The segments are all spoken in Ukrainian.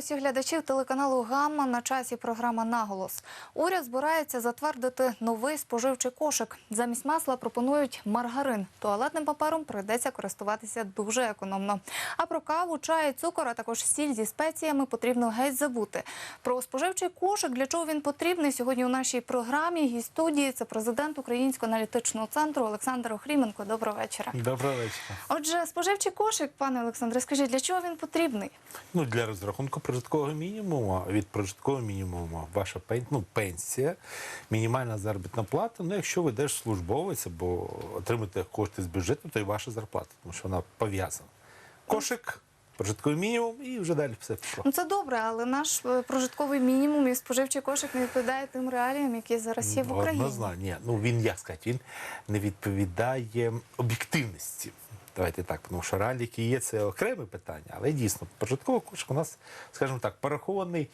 усіх глядачів телеканалу Гамма на часі програма Наголос. Уряд збирається затвердити новий споживчий кошик. Замість масла пропонують маргарин. Туалетним папером прийдеться користуватися дуже економно. А про каву, чай, цукор, а також сіль зі спеціями потрібно геть забути. Про споживчий кошик, для чого він потрібний сьогодні у нашій програмі. Гість студії це президент Українського аналітичного центру Олександр Охріменко. Доброго вечора. Доброго вечора. Отже, споживчий кошик, пане Олександре, скажіть, для чого він потрібний? Ну, для розрахунку прожиткового мінімуму, від прожиткового мінімуму ваша пен, ну, пенсія, мінімальна заробітна плата. Ну, якщо ви держслужбовець або отримуєте кошти з бюджету, то і ваша зарплата, тому що вона пов'язана. Кошик, прожитковий мінімум і вже далі все пішло. Ну це добре, але наш е, прожитковий мінімум і споживчий кошик не відповідає тим реаліям, які зараз є в Україні. Однозначно. Ні, ну він як сказати, він не відповідає об'єктивності. Давайте так, тому що реалії, є, це окреме питання, але дійсно прожитковий кошик у нас, скажімо так, порахований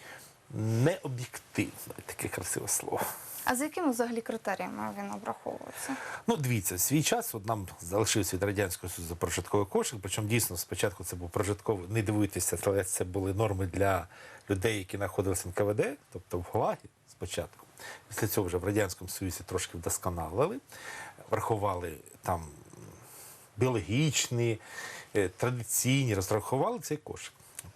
необ'єктивно. Таке красиве слово. А за якими взагалі критеріями він обраховується? Ну, дивіться, в свій час от нам залишився від радянського союзу прожитковий кошик. Причому дійсно спочатку це був прожитковий. Не дивуйтеся, але це були норми для людей, які знаходилися в НКВД, тобто в ГУЛАГі спочатку. Після цього вже в радянському союзі трошки вдосконалили, врахували там біологічні, е, традиційні, розрахували цей кошик.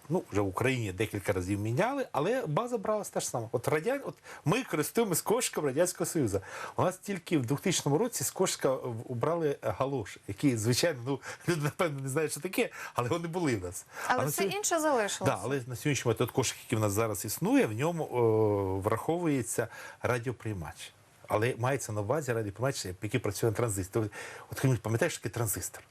Ну, вже в Україні декілька разів міняли, але база бралась та ж сама. От радян, от ми користуємося кошиком Радянського Союзу. У нас тільки в 2000 році з кошика убрали галоші, які, звичайно, ну люди напевно не знають, що таке, але вони були в нас. Але на все сьогодні- інше залишилося. Да, але на сьогоднішній момент кошик, який в нас зараз існує, в ньому о, враховується радіоприймач. Але мається на увазі радіоприймач, який працює на транзисторі. От хто пам'ятаєш, таке транзистор?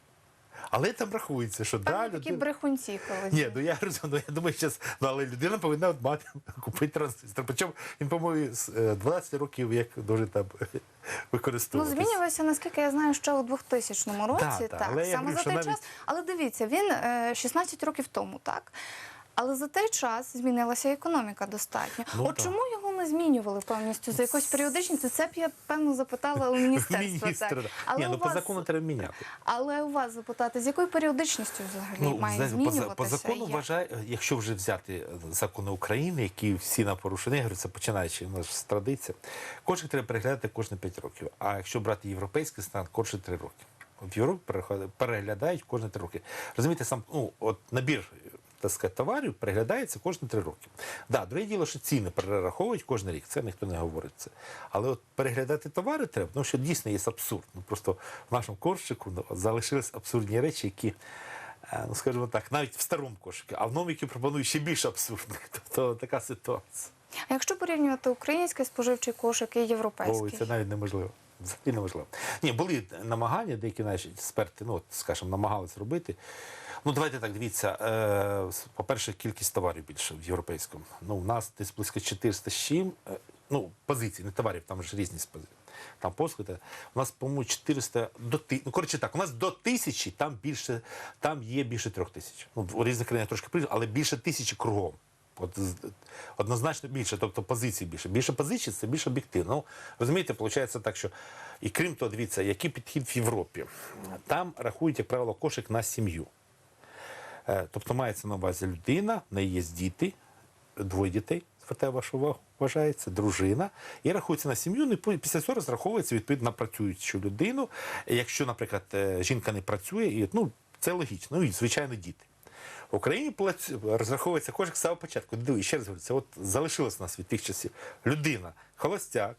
Але там рахується, що Певно, да, такі людина... брехунці колись. Ні, ну я розумію, ну, я думаю, що ну, але людина повинна от мати купити транзистор. Причому він, по-моєму, з е, 12 років як дуже там Ну, змінювався, наскільки я знаю, ще у 2000 році. Да, так, але я саме говорю, за той навіть- час. Але дивіться, він е, 16 років тому, так? Але за той час змінилася економіка достатньо. Ну, От так. чому його не змінювали повністю за якоюсь періодичністю? Це б я певно запитала у міністерства. Міністр, так. Але, Ні, у ну по вас, закону треба міняти. але у вас запитати, з якою періодичністю взагалі має знаєте, Ну, по, за- змінюватися? по закону як? вважає, якщо вже взяти е, закони України, які всі на порушення, я говорю, це починаючи у нас з традиція, кошик треба переглядати кожні 5 років. А якщо брати європейський стандарт, кожні 3 роки. В Європі переглядають кожні 3 роки. Розумієте, сам ну, от набір так сказати, товарів переглядається кожні 3 роки. Да, друге діло, що ціни перераховують кожен рік, це ніхто не говорить це. Але от переглядати товари треба, тому що дійсно є абсурд. Ну, просто в нашому кошику ну, залишились абсурдні речі, які Е, ну скажімо так, навіть в старому кошику, а в новому, який пропонують ще більше абсурдних. Тобто така ситуація. А якщо порівнювати український споживчий кошик і європейський? Ой, це навіть неможливо. Взагалі неможливо. Ні, були намагання, деякі наші експерти, ну, скажімо, намагались робити. Ну, давайте так, дивіться. Е, по-перше, кількість товарів більше в європейському. Ну, у нас десь близько 400 з чим. е, ну, позицій, не товарів, там ж різні позиції. Там послуги. У нас, по-моєму, 400 до ти... Ну, коротше так, у нас до тисячі, там більше, там є більше трьох тисяч. Ну, у різних країнах трошки прийде, але більше тисячі кругом. От однозначно більше, тобто позицій більше. Більше позицій це більш об'єктивно. Ну, розумієте, виходить так, що і крім того, дивіться, який підхід в Європі. Там рахують, як правило, кошик на сім'ю. Е, Тобто мається на увазі людина, в неї є діти, двоє дітей, звертаю вашу увагу, вважається, дружина, і рахується на сім'ю, і після цього розраховується відповідно на працюючу людину. Якщо, наприклад, е, жінка не працює, і, ну, це логічно, ну і звичайно діти. Україні розраховується кошик з самого початку. Диви, ще раз говорю, це от залишилось у нас від тих часів. Людина, холостяк,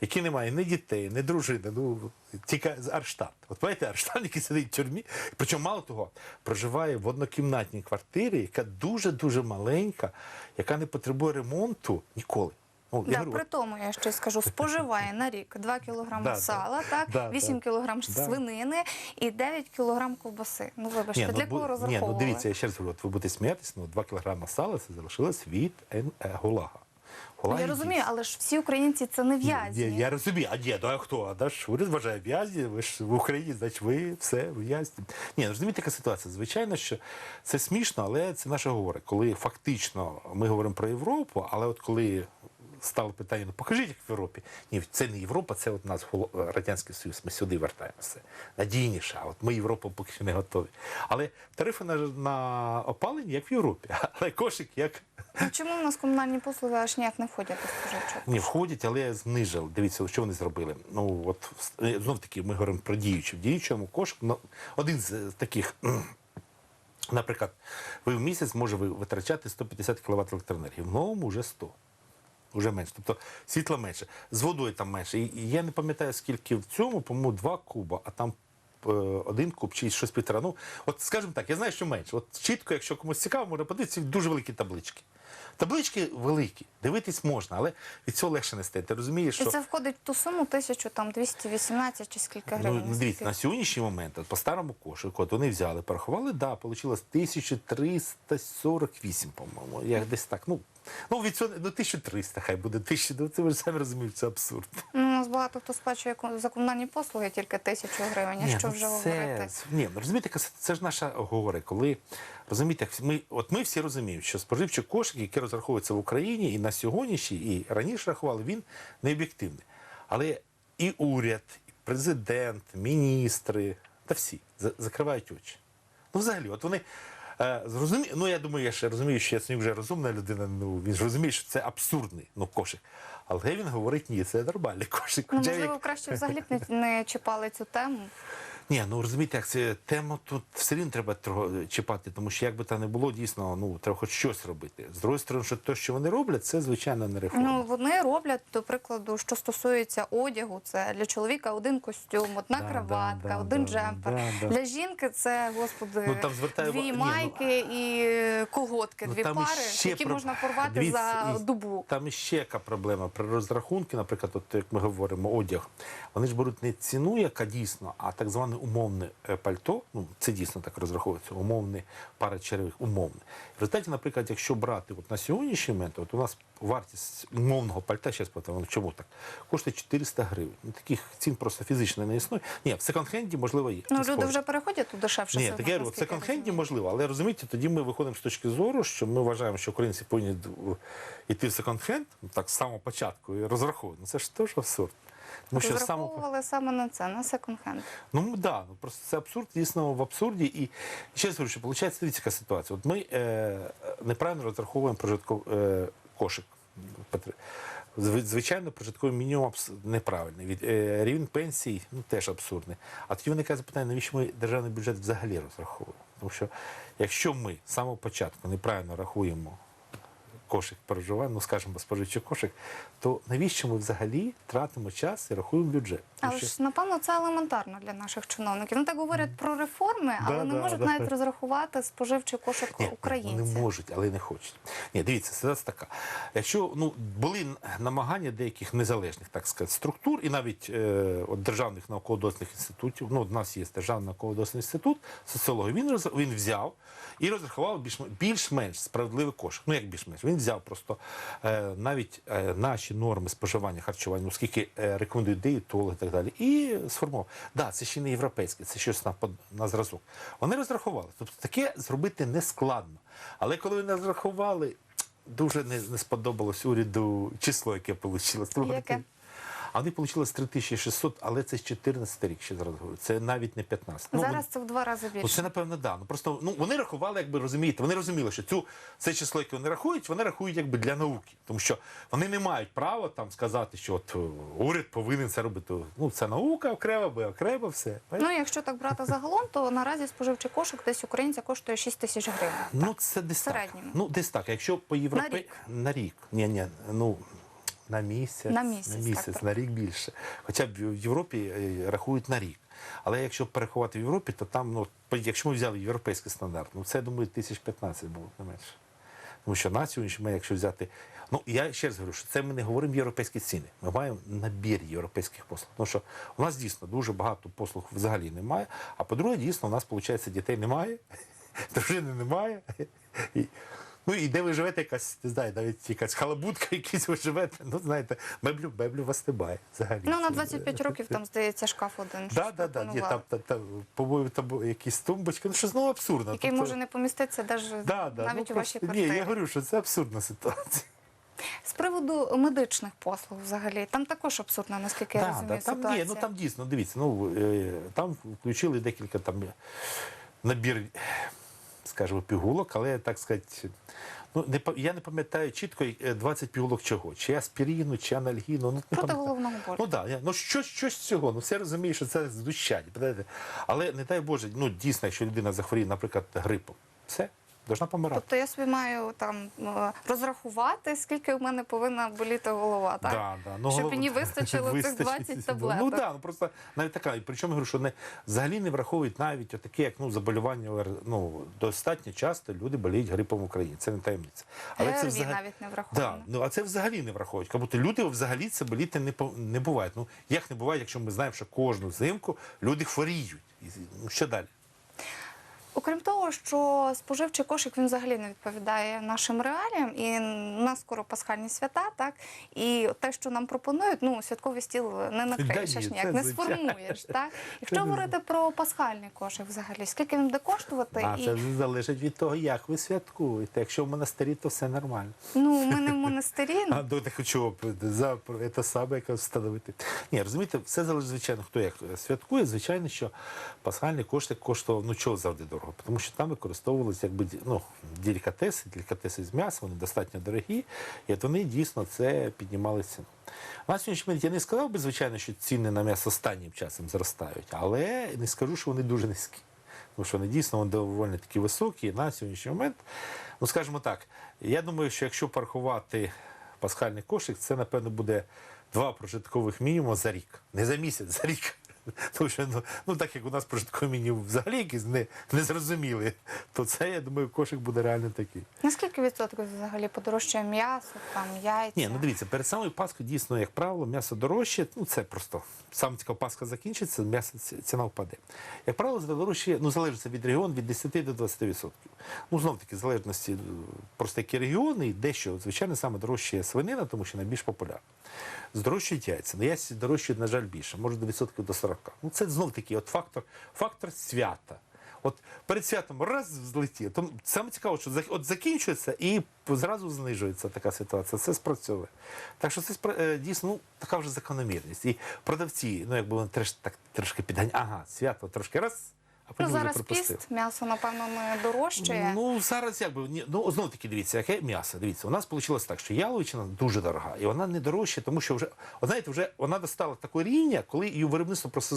який не має ні дітей, ні дружини, ну тільки з Арштат. От бачите, Арштат, який сидить в тюрмі, причому мало того, проживає в однокімнатній квартирі, яка дуже-дуже маленька, яка не потребує ремонту ніколи. Ну, я Да, говорю, при тому я ще скажу, споживає на рік 2 кілограми Да, да. сала, так, Да, 8 да. кілограм Да. свинини і 9 кілограм ковбаси. Ну вибачте, для ну, кого розраховували? Ні, ну дивіться, я ще раз говорю, от ви будете сміятися, ну 2 кілограми сала це залишилось від е, Гулага. Ну, я розумію, але ж всі українці це не в'язні. Я, я розумію, а ні, ну а хто? А наш уряд вважає в'язні, ви ж в Україні, значить ви все в'язні. Ні, ну, розумієте, така ситуація. Звичайно, що це смішно, але це наше говорить. Коли фактично ми говоримо про Європу, але от коли стало питання, ну покажіть, як в Європі. Ні, це не Європа, це от нас Радянський Союз. Ми сюди вертаємося. Надійніше, а от ми Європу поки що не готові. Але тарифи на, на опалення як в Європі, але кошик як Ну, Чому в нас комунальні послуги аж ніяк не входять до? Ні, входять, але знижили. Дивіться, що вони зробили. Ну от е, знов таки ми говоримо про діючу. В діючому кошику ну, один з е, таких. Наприклад, ви в місяць може витрачати 150 кВт електроенергії. В новому вже 100. Уже менше. Тобто світла менше. З водою там менше. І, і я не пам'ятаю, скільки в цьому, по-моєму, два куба, а там е, один куб чи щось півтора. Ну, от скажімо так, я знаю, що менше. От чітко, якщо комусь цікаво, можна подивитися дуже великі таблички. Таблички великі, дивитись можна, але від цього легше не стає. Ти розумієш, І це входить в ту суму тисячу там 218 чи скільки ну, гривень? дивіться, на сьогоднішній момент, от по старому кошику, от вони взяли, порахували, да, вийшло 1348, по-моєму. Я десь так. Ну, ну від цього ну, 1300, хай буде 1000, ну, це ви ж самі розумієте, це абсурд. Ну, у нас багато хто сплачує за комунальні послуги тільки тисячу гривень. А що ну вже це, говорити? Ні, ну розумієте, це ж наша горе, коли розумієте, ми, от ми всі розуміємо, що споживчий кошик, який розраховується в Україні і на сьогоднішній, і раніше рахували, він не об'єктивний. Але і уряд, і президент, міністри та всі закривають очі. Ну, взагалі, от вони. Е, зрозумі... Ну, я думаю, я ще розумію, що Яценюк вже розумна людина, ну він ж розуміє, що це абсурдний ну, кошик. Але він говорить, ні, це нормальний кошик. Ну, можливо, як- краще взагалі б не, не чіпали цю тему. Ні, ну розумієте, як це тему тут все рівно треба чіпати, тому що як би там не було, дійсно, ну треба хоч щось робити. З другої сторони, що те, що вони роблять, це звичайно не реформа. Ну вони роблять, до прикладу, що стосується одягу, це для чоловіка один костюм, одна Да, краватка, да, один да, джемпер. да, да. Для жінки це, господи, Ну, там звертаю дві ну, майки і колготки, Ну, дві пари, які про- можна порвати Дивіться, за і- добу. Там іще яка проблема. При розрахунку, наприклад, от як ми говоримо, одяг, вони ж беруть не ціну, яка дійсно, а так зване умовне е, пальто. Ну, це дійсно так розраховується, умовне пара черевих, умовне. В результаті, наприклад, якщо брати от на сьогоднішній момент, от у нас вартість умовного пальта, зараз потім, чому так, коштує 400 гривень. Ну, таких цін просто фізично не існує. Ні, в секонд-хенді, можливо, є. Ну, люди вже переходять у дешевше Ні, сегмент, так я говорю, в секонд-хенді можливо, але розумієте, тоді ми виходимо з точки зору, що ми вважаємо, що українці повинні йти в секонд-хенд, так з самого початку і розраховувати. Ну це ж теж абсурд. Тому що з Розраховували саме на це, на секонд-хенд. Ну да, ну просто це абсурд, дійсно в абсурді. І ще раз говорю, що виходить, дивіться, яка ситуація. От ми е, неправильно розраховуємо прожитковий е, кошик. Звичайно, прожитковий мінімум неправильний. Від, е, рівень пенсій ну, теж абсурдний. А тоді виникає запитання, навіщо ми державний бюджет взагалі розраховуємо? Тому що якщо ми з самого початку неправильно рахуємо кошик проживання, ну скажімо, споживчий кошик, то навіщо ми взагалі тратимо час і рахуємо бюджет? Але що- ж напевно це елементарно для наших чиновників. Вони так говорять про реформи, але Да, не да, можуть да. навіть розрахувати споживчий кошик Ні, українців. Вони можуть, але не хочуть. Ні, дивіться, ситуація така. Якщо ну були намагання деяких незалежних, так сказати, структур, і навіть е, от державних науково-дослідних інститутів, ну, у нас є державний науково-дослідний інститут, соціологи, він роз, він взяв і розрахував більш, більш-менш справедливий кошик. Ну як більш-менш? Він взяв просто е, навіть е, наші норми споживання харчування, оскільки е, рекомендують дієтологи і так далі, і сформував. Да, це ще не європейське, це щось на, на зразок. Вони розрахували. Тобто таке зробити не складно. Але коли вони розрахували, дуже не, не сподобалось уряду число, яке вийшло. Яке? А вони вийшло 3600, але це з 14 рік, ще зараз говорю. Це навіть не 15. Ну, Зараз це в два рази більше. Ну, це напевно да. Ну просто ну вони рахували, якби розумієте, вони розуміли, що цю це число, яке вони рахують, вони рахують якби для науки, тому що вони не мають права там сказати, що от е, уряд повинен це робити. Ну це наука окремо, би окремо все. Ну, якщо так брати загалом, то наразі споживчий кошик десь українця коштує 6 тисяч гривень. Ну, це десь так. Ну, десь так. Якщо по Європі... На рік. На рік. Ні, ні, ну, на місяць. На місяць, на, місяць, на рік більше. Хоча б в Європі е, рахують на рік. Але якщо переховати в Європі, то там, ну, якщо ми взяли європейський стандарт, ну це, я думаю, тисяч 15 було не менше. Тому що на сьогоднішній момент, якщо взяти. Ну, я ще раз говорю, що це ми не говоримо європейські ціни. Ми маємо набір європейських послуг. Тому що у нас дійсно дуже багато послуг взагалі немає. А по-друге, дійсно, у нас, виходить, дітей немає, дружини немає. Ну і де ви живете, якась, не знаю, навіть якась халабутка, якісь ви живете. Ну, знаєте, меблю, меблю вас немає взагалі. Ну, на 25 років там, здається, шкаф один. Щось да, да, там, там, там, по-моєму, там якісь тумбочки, ну що знову абсурдно. Який Тобто- може не поміститися навіть, Да, да, навіть ну, у вашій просто- Ні, я говорю, що це абсурдна ситуація. З приводу медичних послуг взагалі, там також абсурдно, наскільки я Да, розумію, да, там, ситуація. ні, ну там дійсно, дивіться, ну е, там включили декілька там набір, скажімо, пігулок, але так сказати, Ну, не, я не пам'ятаю чітко е, 20 пігулок чого. Чи аспіріну, чи анальгіну. Ну, Проти головного болю. Ну так, да, ну щось, щось з цього. Ну все розуміє, що це знущання. Але не дай Боже, ну дійсно, якщо людина захворіє, наприклад, грипом, все, должна помирати. Тобто я собі маю там е, розрахувати, скільки в мене повинна боліти голова, так? Да, да. Ну, Щоб голова- мені вистачило цих Вистачить, 20 таблеток. Ну так, да, ну просто навіть така. І причому я говорю, що не взагалі не враховують навіть таке, як ну заболівання Ну достатньо часто люди боліють грипом в Україні. Це не таємниця. ГРВІ навіть не враховано. Да, ну а це взагалі не враховують. Будто люди взагалі це боліти не не бувають. Ну як не буває, якщо ми знаємо, що кожну зимку люди хворіють. І, Ну що далі? Окрім того, що споживчий кошик він взагалі не відповідає нашим реаліям, і нас скоро пасхальні свята, так і те, що нам пропонують, ну святковий стіл не накриєш аж ніяк, не сформуєш. Так якщо говорити про пасхальний кошик, взагалі, скільки він буде коштувати, А і це залежить від того, як ви святкуєте. Якщо в монастирі, то все нормально. ну ми не в монастирі. ну, А до так хочу за це саме яке встановити. Ні, розумієте, все залежить, звичайно, хто як святкує. Звичайно, що пасхальний коштик коштував ну чого завжди дорого, тому що там використовувалися якби ну, делікатеси, делікатеси з м'яса, вони достатньо дорогі, і от вони дійсно це піднімали ціну. На сьогоднішній момент я не сказав би, звичайно, що ціни на м'ясо останнім часом зростають, але не скажу, що вони дуже низькі. Тому що вони дійсно вони доволі такі високі. На сьогоднішній момент, ну скажімо так, я думаю, що якщо порахувати пасхальний кошик, це напевно буде два прожиткових мінімуми за рік. Не за місяць, за рік. Тому що ну, ну так як у нас прожитковий мінімум взагалі якийсь не, незрозумілий, то це, я думаю, кошик буде реально такий. Наскільки відсотків взагалі подорожчає м'ясо, там яйця? Ні, ну дивіться, перед самою Пасхою дійсно, як правило, м'ясо дорожче. Ну це просто саме цікаво, Пасха закінчиться, м'ясо ціна впаде. Як правило, дорожче, ну залежить від регіону від 10 до 20%. Ну знов таки, в залежності е, просто які регіони, і дещо, звичайно, саме дорожче свинина, тому що найбільш популярна. Здорожчують яйця. Ну, яйця дорожчують, на жаль, більше, може до відсотків до 40. Ну це знов таки от фактор, фактор свята. От перед святом раз взлетіє. Тому саме цікаво, що от закінчується і зразу знижується така ситуація. Це спрацьовує. Так що це е, дійсно ну, така вже закономірність. І продавці, ну якби вони треш, так трошки підгані, ага, свято трошки раз, а Ну, потім вже зараз пропустив. піст, м'ясо, напевно, не дорожчає. Ну зараз якби ну знову таки дивіться, яке м'ясо. Дивіться, у нас вийшло так, що яловичина дуже дорога, і вона не дорожча, тому що вже от знаєте, вже вона достала таке рівня, коли її виробництво просто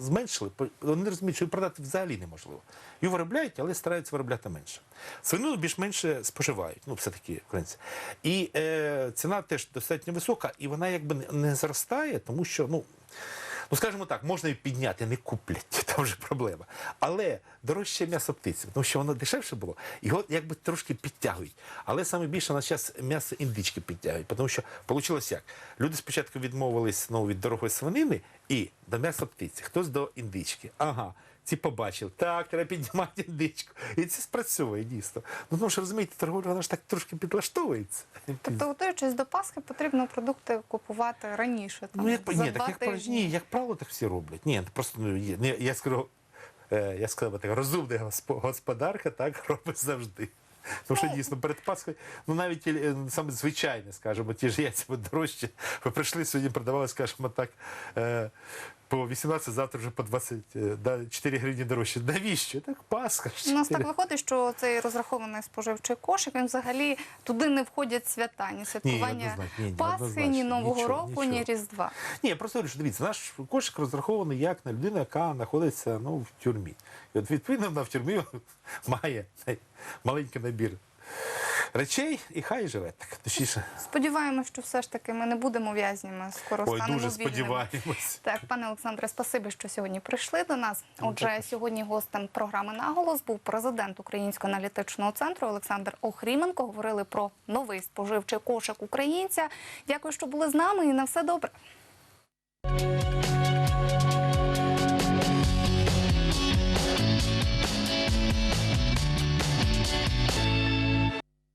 зменшили. Вони не розуміють, що її продати взагалі неможливо. Її виробляють, але стараються виробляти менше. Свинину більш-менше споживають, ну все таки українці. І е, ціна теж достатньо висока, і вона якби не, не зростає, тому що ну. Ну, скажімо так, можна і підняти, не куплять, там вже проблема. Але дорожче м'ясо птиці, тому що воно дешевше було, його якби трошки підтягують. Але саме більше на час м'ясо індички підтягують, тому що вийшло як? Люди спочатку відмовились ну, від дорогої свинини і до м'яса птиці, хтось до індички. Ага. Ці побачив, так, треба піднімати дичку. І це спрацьовує дійсно. Ну, тому що розумієте, торговля вона ж так трошки підлаштовується. Тобто, готуючись до Пасхи, потрібно продукти купувати раніше. Там, Ну, як, за ні, два так як, тижні. ні, як правило, так всі роблять. Ні, просто ну, ні, я скажу, е, я сказав так, розумна господарка так робить завжди. Тому що дійсно перед Пасхою, ну навіть е, саме звичайне, скажімо, ті ж яйця будуть дорожчі. Ви прийшли сьогодні, продавали, скажімо так, е, по 18, завтра вже по 24 гривні дорожче. Навіщо? Так, Пасха. У нас так виходить, що цей розрахований споживчий кошик, він взагалі туди не входять свята, ні святкування ні, ні, Пасхи, ні Нового нічого, року, ні. Різдва. Ні, я просто говорю, що дивіться, наш кошик розрахований як на людину, яка знаходиться ну, в тюрмі. І от відповідно вона в тюрмі має маленький набір речей і хай живе так. Точніше. Сподіваємось, що все ж таки ми не будемо в'язнями, скоро Ой, станемо дуже вільними. сподіваємось. Так, пане Олександре, спасибі, що сьогодні прийшли до нас. Отже, сьогодні гостем програми Наголос був президент Українського аналітичного центру Олександр Охріменко. Говорили про новий споживчий кошик українця. Дякую, що були з нами, і на все добре.